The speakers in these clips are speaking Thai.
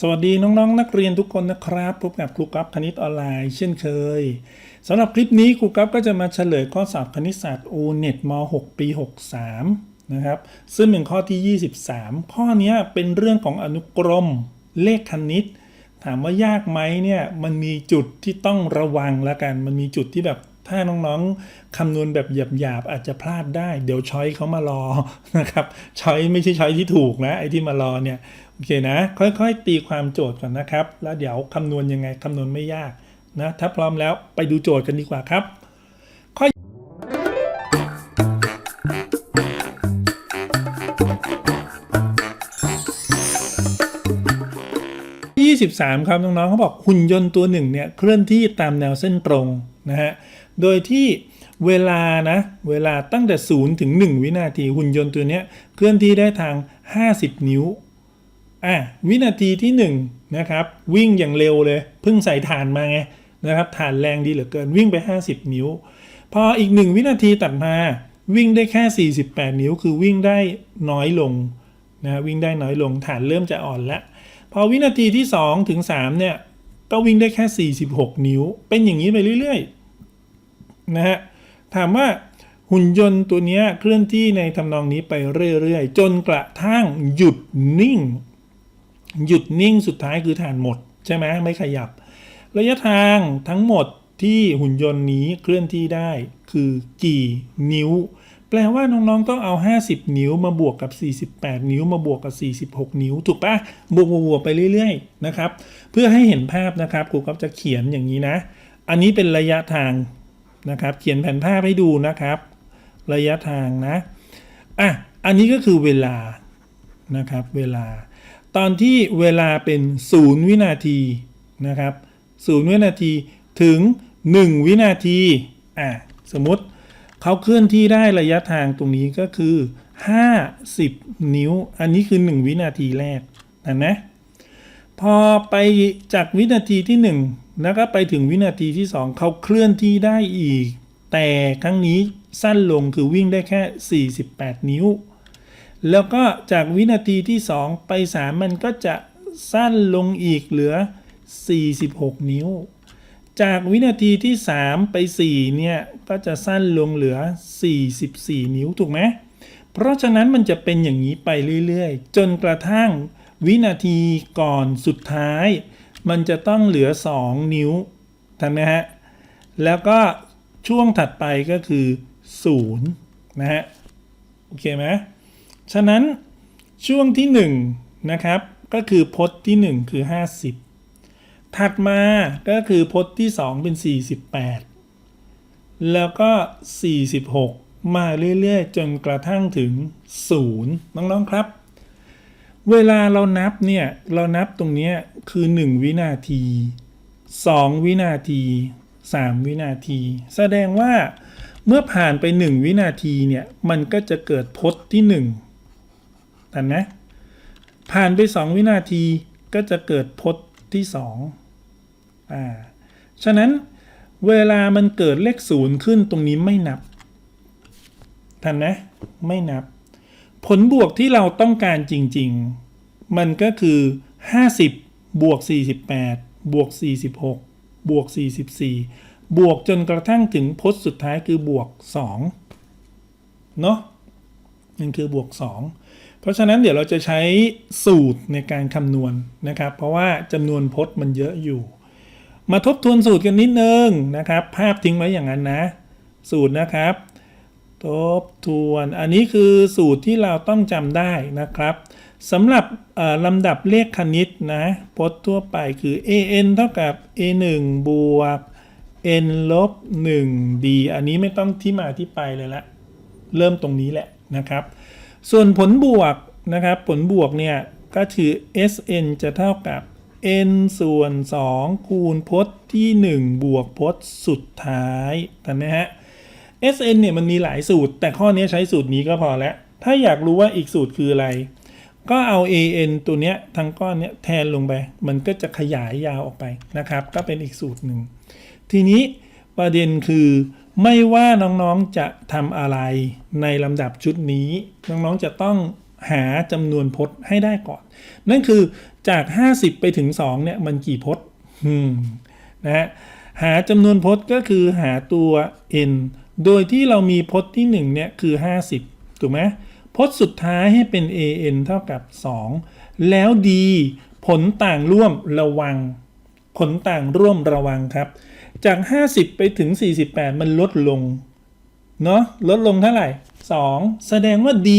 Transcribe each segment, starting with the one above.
สวัสดีน้องๆนนักเรียนทุกคนนะครับ พบกับครูกัฟคณิตออนไลน์เช่นเคยสำหรับคลิปนี้ครูกัฟก็จะมาเฉลยข้อสอบคณิตศาสตร์ o n e t ม .6 ปี 63 นะครับ ซึ่งเป็นข้อที่ 23 ข้อนี้เป็นเรื่องของอนุกรมเลขคณิต ถามว่ายากไหมเนี่ยมันมีจุดที่ต้องระวังล้วกัน มันมีจุดที่แบบ ถ้าน้องๆคำนวณแบบหยาบๆอาจจะพลาดได้ เดี๋ยวช้อยเขามารอนะครับช้อยไม่ใช่ช้อยที่ถูกนะไอ้ที่มารอเนี่ยโอเคนะ ค่อยๆ ตีความโจทย์ก่อนนะครับ แล้วเดี๋ยวคำนวณยังไงคำนวณไม่ยากนะถ้าพร้อมแล้วไปดูโจทย์กันดีกว่าครับข้อ23 ครับน้องๆเขาบอกหุ่นยนต์ตัวหนึ่งเนี่ยเคลื่อนที่ตามแนวเส้นตรง นะฮะ โดยที่เวลานะ เวลาตั้งแต่ 0 ถึง 1 วินาทีหุ่นยนต์ตัวนี้เคลื่อนที่ได้ทาง 50 นิ้ว อะ วินาทีที่ 1 นะครับ วิ่งอย่างเร็วเลย เพิ่งใส่ฐานมาไงนะครับฐานแรงดีเหลือเกินวิ่งไป 50 นิ้ว พออีก 1 วินาทีตัดมา วิ่งได้แค่ 48 นิ้ว คือวิ่งได้น้อยลงนะวิ่งได้น้อยลงฐานเริ่มจะอ่อนแล้วพอวินาทีที่2ถึง3เนี่ยก็วิ่งได้แค่ 46 นิ้ว เป็นอย่างนี้ไปเรื่อยๆ นะฮะถามว่าหุ่นยนต์ตัวนี้เคลื่อนที่ในทำนองนี้ไปเรื่อยๆ จนกระทั่งหยุดนิ่ง หยุดนิ่งสุดท้ายคือฐานหมด ใช่ไหมไม่ขยับ ระยะทางทั้งหมดที่หุ่นยนต์นี้เคลื่อนที่ได้คือกี่นิ้ว แปลว่าน้องๆต้องเอา 50 นิ้วมาบวกกับ 48 นิ้วมาบวกกับ 46 นิ้ว ถูกปะบวกบวกไปเรื่อยๆนะครับ เพื่อให้เห็นภาพนะครับครูก็จะเขียนอย่างนี้นะ อันนี้เป็นระยะทาง นะครับ เขียนแผนภาพให้ดูนะครับ ระยะทางนะอะอันนี้ก็คือเวลานะครับเวลา ตอนที่เวลาเป็น 0 วินาทีนะครับ0วินาทีถึง 1 วินาทีอะสมมติเขาเคลื่อนที่ได้ระยะทางตรงนี้ก็คือ 50 นิ้ว อันนี้คือ 1 วินาทีแรกเห็นไหมพอไปจากวินาทีที่ 1 แล้วก็ไปถึงวินาทีที่ 2 เขาเคลื่อนที่ได้อีก แต่ครั้งนี้สั้นลงคือวิ่งได้แค่ 48 นิ้ว แล้วก็จากวินาทีที่ 2 ไป 3 มันก็จะสั้นลงอีกเหลือ 46 นิ้ว จากวินาทีที่ 3 ไป 4 เนี่ย ก็จะสั้นลงเหลือ 44 นิ้วถูกไหมเพราะฉะนั้นมันจะเป็นอย่างนี้ไปเรื่อย ๆ จนกระทั่งวินาทีก่อนสุดท้าย มันจะต้องเหลือ 2 นิ้วทันไหมฮะ แล้วก็ช่วงถัดไปก็คือ0นะฮะ โอเคไหมฉะนั้นช่วงที่ 1 นะครับ ก็คือพจน์ที่ 1 คือ 50 ถัดมาก็คือพจน์ที่ 2 เป็น 48 แล้วก็ 46 มาเรื่อย ๆ จนกระทั่งถึง 0 น้อง ๆ ครับ เวลาเรานับเนี่ย เรานับตรงนี้คือ 1 วินาที 2 วินาที 3 วินาที แสดงว่าเมื่อผ่านไป 1 วินาทีเนี่ย มันก็จะเกิดพจน์ที่1ทันไหมผ่านไป 2 วินาทีก็จะเกิดพจน์ที่2อ่าฉะนั้นเวลามันเกิดเลขศูนย์ขึ้นตรงนี้ไม่นับทันไหมไม่นับ ผลบวกที่เราต้องการจริง ๆ มันก็คือ 50 บวก 48 บวก 46 บวก 44 บวกจนกระทั่งถึงพจน์สุดท้ายคือบวก 2 เนาะนั่นคือบวก 2 เพราะฉะนั้นเดี๋ยวเราจะใช้สูตรในการคำนวณนะครับ เพราะว่าจำนวนพจน์มันเยอะอยู่ มาทบทวนสูตรกันนิดนึงนะครับ ภาพทิ้งไว้อย่างนั้นนะ สูตรนะครับ ทบทวน อันนี้คือสูตรที่เราต้องจำได้นะครับสำหรับลำดับเลขคณิตนะพจน์ทั่วไปคือ an เท่ากับ a 1 บวก n ลบ 1 d อันนี้ไม่ต้องที่มาที่ไปเลยละ เริ่มตรงนี้แหละนะครับ ส่วนผลบวกนะครับ ผลบวกเนี่ย ก็คือ sn จะเท่ากับ n ส่วน 2 คูณพจน์ที่ 1 บวกพจน์สุดท้ายทันไหมฮะ sn เนี่ยมันมีหลายสูตร แต่ข้อนี้ใช้สูตรนี้ก็พอแล้ว ถ้าอยากรู้ว่าอีกสูตรคืออะไร ก็เอา an ตัวเนี้ยทั้งก้อนเนี้ยแทนลงไป มันก็จะขยายยาวออกไปนะครับ ก็เป็นอีกสูตรหนึ่ง ทีนี้ประเด็นคือไม่ว่าน้องๆจะทำอะไรในลำดับชุดนี้ น้องๆจะต้องหาจำนวนพจน์ให้ได้ก่อน นั่นคือจาก 50 ไปถึง 2 เนี่ย มันกี่พจน์นะฮะหาจำนวนพจน์ก็คือหาตัว n โดยที่เรามีพจน์ที่1เนี่ยคือ 50 ถูกไหมพจน์สุดท้ายให้เป็น an เท่ากับ 2 แล้ว d ผลต่างร่วมระวัง ผลต่างร่วมระวังครับ จาก 50 ไปถึง 48 มันลดลง เนาะลดลงเท่าไหร่ 2 แสดงว่า d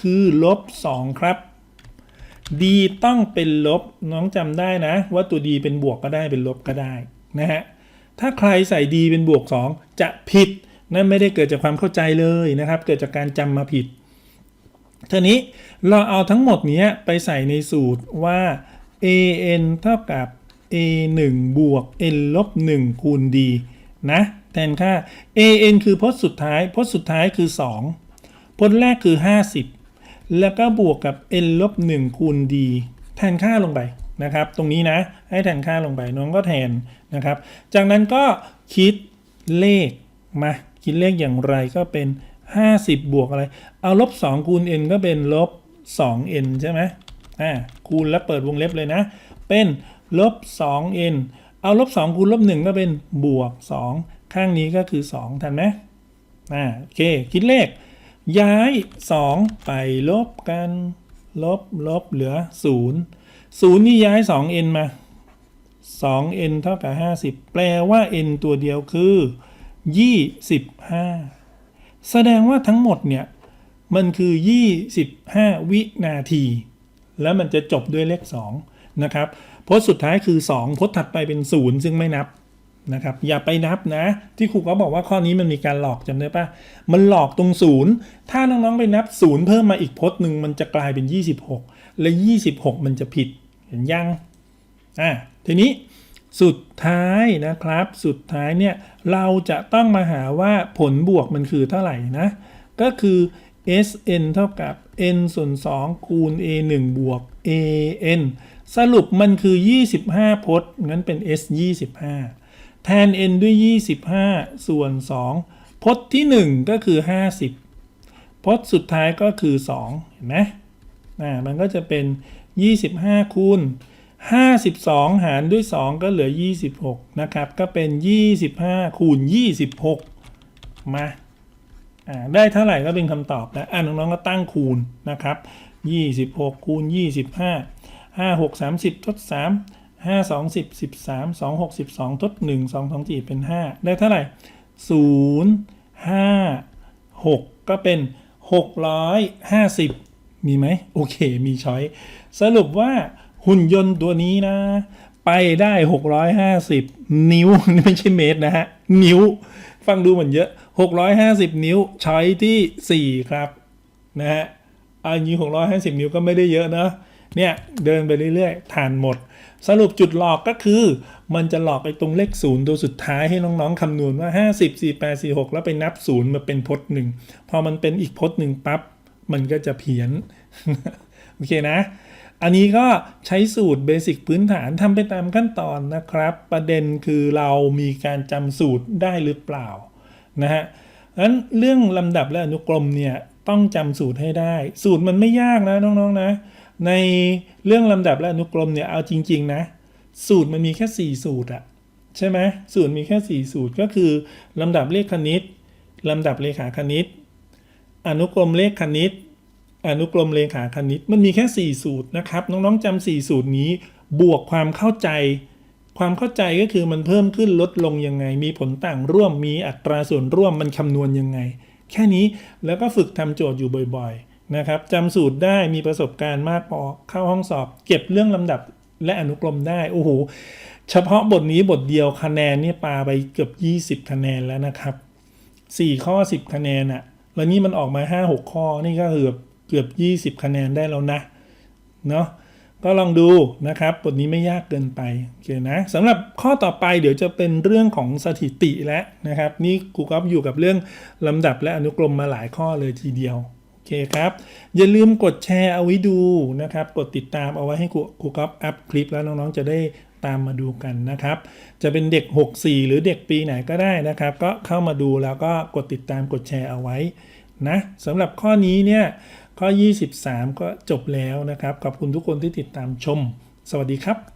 คือลบ 2 ครับ d ต้องเป็นลบน้องจำได้นะ ว่าตัว d เป็นบวกก็ได้เป็นลบก็ได้นะฮะถ้าใครใส่ d เป็นบวก 2 จะผิด นั่นไม่ได้เกิดจากความเข้าใจเลยนะครับ เกิดจากการจำมาผิดทีนี้เราเอาทั้งหมดนี้ไปใส่ในสูตรว่า an เท่ากับ a 1บวก n ลบ1คูณ d นะ แทนค่า an คือพจน์สุดท้าย พจน์สุดท้ายคือ 2 พจน์แรกคือ 50 แล้วก็บวกกับ n ลบ1คูณ d แทนค่าลงไปนะครับ ตรงนี้นะ ให้แทนค่าลงไปน้องก็แทนนะครับ จากนั้นก็คิดเลขมา คิดเลขอย่างไรก็เป็น 50 บวกอะไร เอาลบ2คูณ n ก็เป็นลบ 2n ใช่ไหมอ่าคูณแล้วเปิดวงเล็บเลยนะ เป็นลบ 2n เอาลบ 2 คูณลบ 1 ก็เป็นบวก 2 ข้างนี้ก็คือ 2 ทันไหมอ่าโอเค คิดเลข ย้าย 2 ไปลบกันลบลบเหลือ 0 0 นี่ย้าย 2n มา 2n เท่ากับ 50 แปลว่า n ตัวเดียวคือ 25 แสดงว่าทั้งหมดเนี่ย มันคือ 25 วินาที แล้วมันจะจบด้วยเลข 2 นะครับพจน์สุดท้ายคือ 2พจน์ถัดไปเป็น 0 ซึ่งไม่นับนะครับ อย่าไปนับนะ ที่ครูก็บอกว่าข้อนี้มันมีการหลอกจำได้ปะมันหลอกตรง 0 ถ้าน้องๆไปนับ 0 เพิ่มมาอีกพจน์หนึ่งมันจะกลายเป็น 26 และ 26 มันจะผิดเห็นยังอะทีนี้ สุดท้ายนะครับ สุดท้ายเนี่ยเราจะต้องมาหาว่าผลบวกมันคือเท่าไหร่นะ ก็คือ sn เท่ากับ n ส่วน2คูณ a 1บวก an สรุปมันคือ 25 พจน์งั้นเป็น s 25 แทน n ด้วย 25 ส่วน 2 พจน์ที่ 1 ก็คือ 50 พจน์สุดท้ายก็คือ 2 เห็นไหมอ่ามันก็จะเป็น 25คูณ 52 หารด้วย 2 ก็เหลือ 26 นะครับ ก็เป็น 25 คูณ 26มาอ่าได้เท่าไหร่ก็เป็นคำตอบนะอ่าน้องๆก็ตั้งคูณนะครับ 26 คูณ 25 5 6 30 ทด 3 5 2 10 13 2 6 12 ทด 1 2 2 4 เป็น 5 ได้เท่าไหร่ 0 5 6 ก็เป็น 650 มีไหม โอเค มีช้อย สรุปว่า หุ่นยนต์ตัวนี้นะ ไปได้ 650 นิ้วไม่ใช่เมตรนะฮะ นิ้ว ฟังดูเหมือนเยอะ 650 นิ้วใช้ที่ 4 ครับ นะฮะอันนี้650 นิ้วก็ไม่ได้เยอะนะเนี่ยเดินไปเรื่อยๆทานหมด สรุปจุดหลอกก็คือ มันจะหลอกไปตรงเลขศูนย์ตัวสุดท้ายให้น้องๆคำนวณว่า 50 48 46 แล้วไปนับศูนย์มาเป็นพจน์หนึ่งพอมันเป็นอีกพจน์หนึ่งปั๊บ มันก็จะเพี้ยน โอเคนะ อันนี้ก็ใช้สูตรเบสิกพื้นฐานทำไปตามขั้นตอนนะครับ ประเด็นคือเรามีการจำสูตรได้หรือเปล่านะฮะนั้นเรื่องลำดับและอนุกรมเนี่ยต้องจำสูตรให้ได้ สูตรมันไม่ยากนะน้องๆนะ ในเรื่องลำดับและอนุกรมเนี่ยเอาจริง ๆ นะ สูตรมันมีแค่ 4 สูตรอะใช่ไหมสูตรมีแค่ 4 สูตรก็คือลำดับเลขคณิตลำดับเลขาคณิต อนุกรมเลขคณิต อนุกรมเลขาคณิต มันมีแค่ 4 สูตรนะครับ น้องๆจำ4สูตรนี้ บวกความเข้าใจ ความเข้าใจก็คือมันเพิ่มขึ้นลดลงยังไง มีผลต่างร่วม มีอัตราส่วนร่วมมันคำนวณยังไง แค่นี้แล้วก็ฝึกทำโจทย์อยู่บ่อยๆนะครับจำสูตรได้มีประสบการณ์มากพอเข้าห้องสอบ เก็บเรื่องลำดับและอนุกรมได้โอ้โหเฉพาะบทนี้บทเดียวคะแนนเนี่ยปาไปเกือบ 20 คะแนนแล้วนะครับ 4 ข้อ 10 คะแนนอะแล้วนี่มันออกมา 5 6 ข้อนี่ก็เกือบ เกือบ 20 คะแนนได้แล้วนะเนาะก็ลองดูนะครับบทนี้ไม่ยากเกินไปโอเคนะสำหรับข้อต่อไปเดี๋ยวจะเป็นเรื่องของสถิติแล้วนะครับ นี่ครูก๊อฟอยู่กับเรื่องลำดับและอนุกรมมาหลายข้อเลยทีเดียวโอเคครับ อย่าลืมกดแชร์เอาไว้ดูนะครับ กดติดตามเอาไว้ให้ครูครูก๊อฟอัพคลิปแล้วน้องๆจะได้ตามมาดูกันนะครับ จะเป็นเด็ก 64 หรือเด็กปีไหนก็ได้นะครับ ก็เข้ามาดูแล้วก็กดติดตามกดแชร์เอาไว้นะสำหรับข้อนี้เนี่ย ข้อ 23 ก็จบแล้วนะครับ ขอบคุณทุกคนที่ติดตามชม สวัสดีครับ